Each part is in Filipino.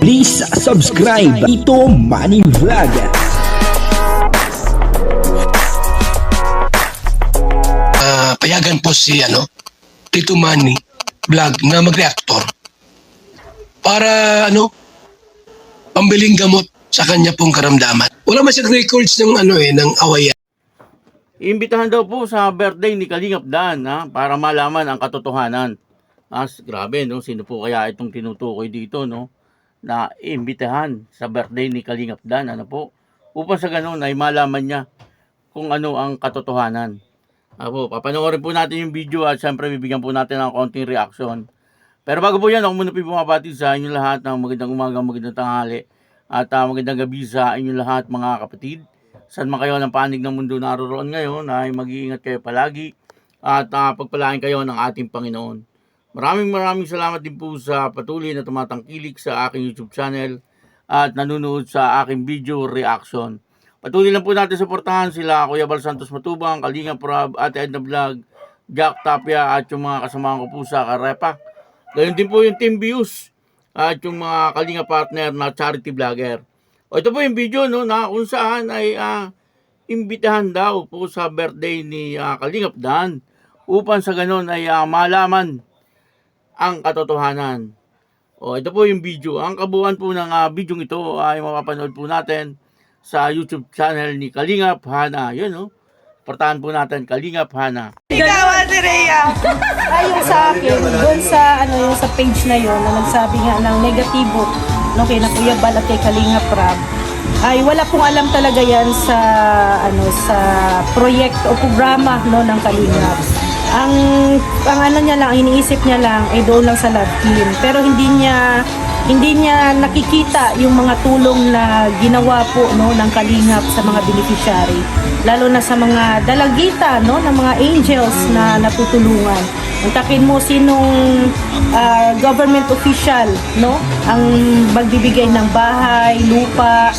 Please subscribe Ito Money Vlog. Ah, payagan po si ano, Tito Manny vlog na mag-reactor para ano, pambiling gamot sa kanya pong karamdaman. Wala man siyang records ng ano eh, ng awayan. Imbitahan daw po sa birthday ni Kalingap Dan ha, para malaman ang katotohanan. As grabe no, sino po kaya itong tinutukoy dito no na imbitahan sa birthday ni Kalingap Dan ano po upang sa ganun ay malaman niya kung ano ang katotohanan. Apo, papanoorin po natin yung video at syempre bibigyan po natin ng konting reaction. Pero bago po yan, ako muna po bumabati sa inyong lahat ng magandang umaga, magandang tanghali at ah, magandang gabi sa inyong lahat mga kapatid. Saan man kayo ng panig ng mundo naroon ngayon ay mag-iingat kayo palagi at uh, pagpalain kayo ng ating Panginoon. Maraming maraming salamat din po sa patuloy na tumatangkilik sa aking YouTube channel at nanonood sa aking video reaction. Patuloy lang po natin suportahan sila Kuya Bal Santos Matubang, Kalinga Prab, Ate Edna Vlog, Jack Tapia at yung mga kasamahan ko po sa Karepa. Gayon din po yung Team Views at yung mga Kalinga partner na charity vlogger. O ito po yung video no, na kung saan ay ah, imbitahan daw po sa birthday ni ah, Kalingap Dan upang sa ganon ay ah, malaman ang katotohanan. O ito po yung video. Ang kabuuan po ng ah, video ito ay mapapanood po natin sa YouTube channel ni Kalingap Hana. Yun no. Portahan po natin Kalingap Hana. Ikaw, Rhea. Ay, yung sa akin, doon sa, ano, yung sa page na yon na nagsabi nga ng negatibo, no, kay na Kuya Bal at kay Kalinga Prab, ay wala pong alam talaga yan sa, ano, sa proyekto o programa, no, ng Kalingap. Ang, ang ano niya lang, iniisip niya lang, ay doon lang sa love team. Pero hindi niya, hindi niya nakikita yung mga tulong na ginawa po no ng Kalingap sa mga beneficiary lalo na sa mga dalagita no ng mga angels na natutulungan Untakin mo sinong ah, government official no ang magbibigay ng bahay, lupa,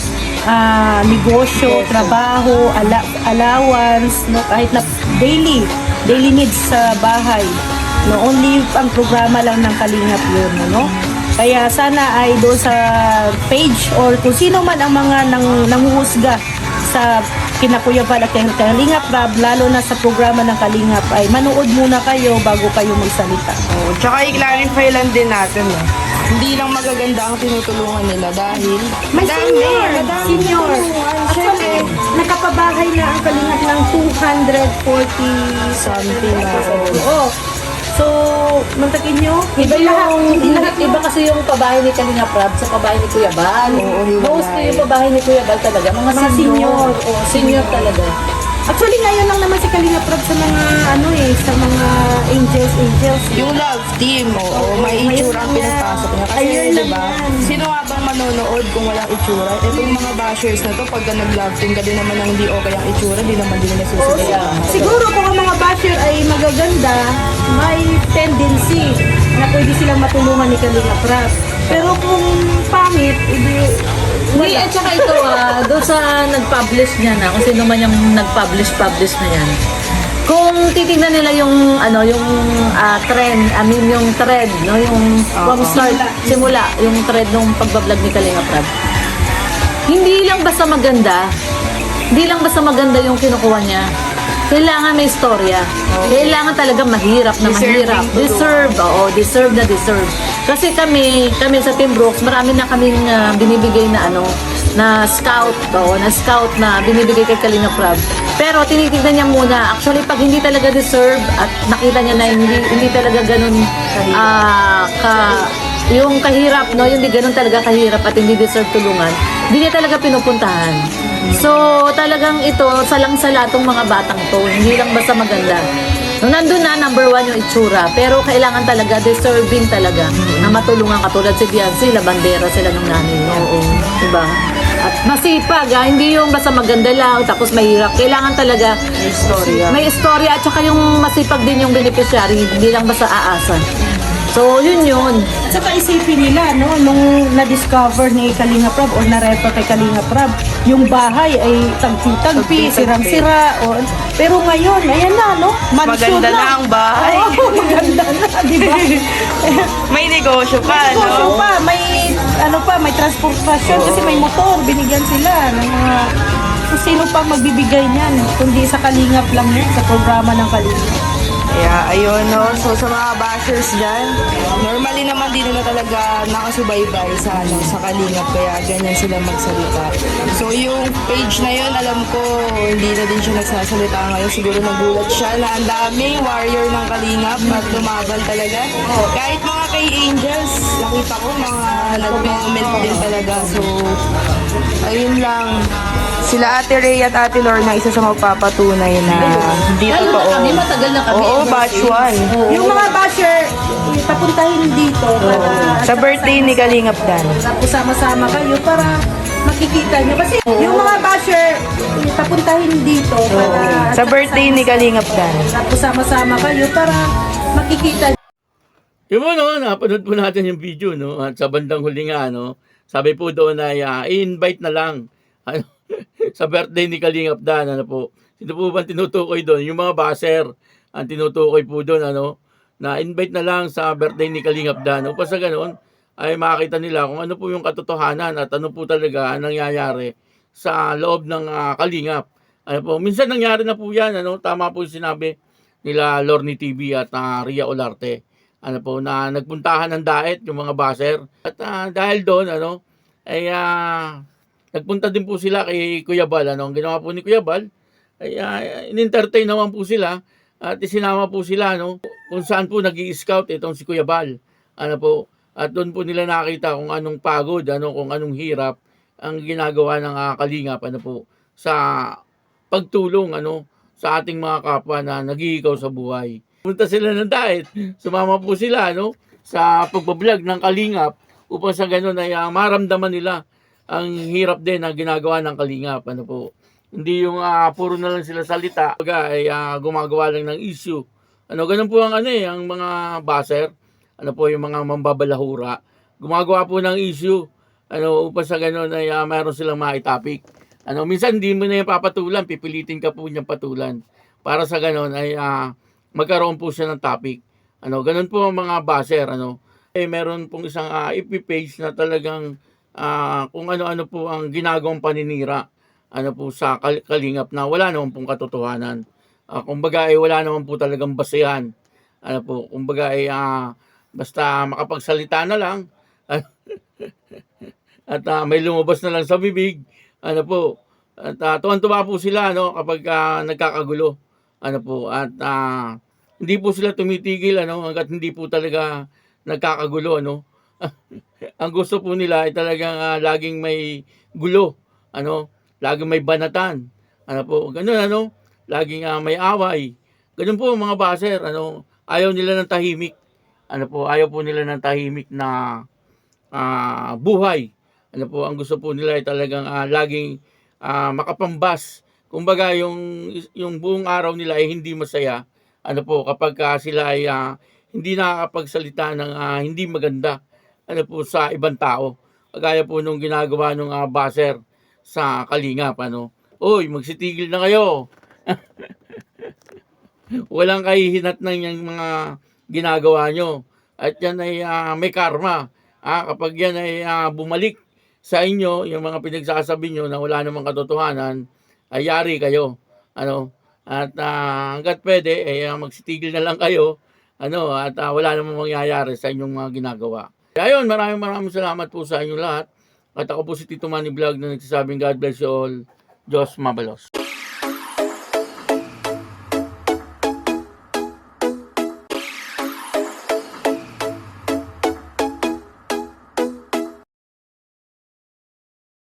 ah, negosyo, trabaho, ala- allowance, no kahit na daily daily needs sa bahay. No only ang programa lang ng Kalingap yun, no? Kaya sana ay doon sa page or kung sino man ang mga nang, nanguhusga sa kinakuya pala kay Kalingap Rab, lalo na sa programa ng Kalingap ay manood muna kayo bago kayo magsalita. Oh, tsaka i-clarify lang din natin, eh. Hindi lang magaganda ang tinutulungan nila dahil May madami, senior, madami senior. Actually, nakapabahay na ang Kalingap ng 240 something na. Oo. So, mantakin nyo, Iba hindi lahat, yung, hindi lahat iba kasi yung pabahay ni Kalinga Prab sa pabahay ni Kuya Bal. Oo, hiwalay. Mostly yung pabahay ni Kuya Bal talaga. Mga, Mga senior. senior. Oo, senior talaga. Actually, ngayon lang naman si Kalinga Prab sa mga, ano eh, sa mga angels, angels. eh. Yung love team, oo, may itsura ang pinapasok niya. Kasi, Ayun di lang ba, sino nga bang manonood kung walang itsura? Ito yung mga bashers na to, pagka nag-love team ka din naman ng hindi okay ang itsura, di naman din nila susunod. Siguro kung ang mga basher ay magaganda, may tendency na pwede silang matulungan ni Kalinga Prab. Pero kung pangit, edi Hindi, at saka ito, ah, doon sa nag-publish niya na, kung sino man yung nag-publish-publish na yan. Kung titingnan nila yung ano yung ah, trend, I mean yung thread, no, yung from start simula, yung thread nung pagbablog ni Kalinga Prab. Hindi lang basta maganda, hindi lang basta maganda yung kinukuha niya. Kailangan may istorya. Kailangan talaga mahirap na Deserving mahirap. to do. Deserve, oo, deserve na deserve. Kasi kami, kami sa Team Brooks, marami na kaming ah, binibigay na ano, na scout, oo, na scout na binibigay kay Kalinga Prab. Pero tinitignan niya muna, actually pag hindi talaga deserve at nakita niya na hindi, hindi talaga ganun ah ka, yung kahirap, no, yung hindi ganun talaga kahirap at hindi deserve tulungan, hindi niya talaga pinupuntahan. So, talagang ito, salang-sala tong mga batang to, hindi lang basta maganda. Nandun na, number one yung itsura. Pero kailangan talaga, deserving talaga matulungan katulad si Biancy, labandera sila ng nanay niya. Oo. Diba? At masipag, ah, hindi yung basta maganda lang, tapos mahirap. Kailangan talaga may istorya. May istorya at saka yung masipag din yung beneficiary, hindi lang basta aasa. So, yun yun. At saka isipin nila, no, nung na-discover ni Kalinga Prab o na-repa kay Kalinga Prab, yung bahay ay tagpi-tagpi, sirang-sira. O, pero ngayon, ayan na, no? Mansyon Maganda na ang bahay. Oo, maganda na, di ba? May negosyo pa, Negosyo no? pa, may ano pa, may transportasyon kasi may motor, binigyan sila ng mga kung sino pa magbibigay niyan, kundi sa Kalingap lang yan, sa programa ng Kalingap. Kaya ayun no, so sa mga bashers dyan, normally naman di nila talaga nakasubaybay sa ano, sa kalingap kaya ganyan sila magsalita. So yung page na yun, alam ko hindi na din siya nagsasalita ngayon. Siguro nagulat siya na ang daming warrior ng kalingap at lumaban talaga. Kahit mga kay Angels, nakita ko mga nag-comment din talaga. So ayun lang. Sila Ate Ray at Ate Lorna, isa sa magpapatunay na hindi Lalo na totoo. kami, matagal na kami. Oo, ever batch since. 1. Yung mga basher, papuntahin dito para Sa birthday ni Kalingap Dan. tapos sama-sama kayo para makikita nyo. Kasi yung mga basher, papuntahin dito para Sa birthday ni Kalingap Dan. tapos sama-sama kayo para makikita Yung mo, no, napanood po natin yung video, no? At sa bandang huli nga, no? Sabi po doon ay ah, i-invite na lang ano, sa birthday ni Kalingap Dan, ano po. Sino po ba ang tinutukoy doon? Yung mga baser ang tinutukoy po doon, ano? Na invite na lang sa birthday ni Kalingap Dan. Upang sa ganoon, ay makita nila kung ano po yung katotohanan at ano po talaga ang nangyayari sa loob ng ah, Kalingap. Ano po, minsan nangyari na po yan, ano? Tama po yung sinabi nila Lorny TV at ah, Ria Olarte ano po, na nagpuntahan ng daet yung mga baser. At ah, dahil doon, ano, ay ah, nagpunta din po sila kay Kuya Bal. Ano, ang ginawa po ni Kuya Bal, ay ah, in-entertain naman po sila at isinama po sila no, kung saan po nag scout itong si Kuya Bal. Ano po, at doon po nila nakita kung anong pagod, ano, kung anong hirap ang ginagawa ng ah, kalingap ano po, sa pagtulong ano, sa ating mga kapwa na nag-iikaw sa buhay. Punta sila ng diet, sumama po sila no, sa pagbablog ng Kalingap upang sa ganun ay ah, maramdaman nila ang hirap din na ginagawa ng Kalingap. Ano po. Hindi yung ah, puro na lang sila salita, Baga, ay ah, gumagawa lang ng issue. Ano, ganun po ang ano eh, ang mga baser, ano po yung mga mambabalahura, gumagawa po ng issue. Ano, upang sa ganun ay ah, mayroon silang maitapik. Ano, minsan hindi mo na yung papatulan, pipilitin ka po niyang patulan. Para sa ganun ay ah, magkaroon po siya ng topic. Ano, ganun po ang mga baser, ano. Eh, meron pong isang uh, page na talagang ah, kung ano-ano po ang ginagawang paninira ano po sa kal- kalingap na wala naman pong katotohanan. Ah, kumbaga ay wala naman po talagang basehan. Ano po, kumbaga ay ah, basta makapagsalita na lang at ah, may lumabas na lang sa bibig. Ano po, at uh, tuwan-tuwa po sila no kapag ah, nagkakagulo. Ano po, at ah, hindi po sila tumitigil ano hangga't hindi po talaga nagkakagulo ano. Ang gusto po nila ay talagang ah, laging may gulo, ano, laging may banatan. Ano po, ganun ano, laging ah, may away. Ganun po mga baser, ano, ayaw nila ng tahimik. Ano po, ayaw po nila ng tahimik na ah, buhay. Ano po, ang gusto po nila ay talagang ah, laging ah, makapambas. Kumbaga yung yung buong araw nila ay hindi masaya. Ano po, kapag ah, sila ay ah, hindi nakakapagsalita ng ah, hindi maganda ano po sa ibang tao. Kagaya po nung ginagawa nung ah, baser sa Kalingap ano. Oy, magsitigil na kayo. Walang kahihinat ng yung mga ginagawa nyo. At yan ay ah, may karma. Ah, kapag yan ay ah, bumalik sa inyo, yung mga pinagsasabi nyo na wala namang katotohanan, ay yari kayo. Ano? At ah, hanggat pwede, eh, ah, magsitigil na lang kayo. Ano, at ah, wala namang mangyayari sa inyong mga ginagawa. Kaya yun, maraming maraming salamat po sa inyong lahat. At ako po si Tito Manny Vlog na nagsasabing God bless you all. Diyos mabalos.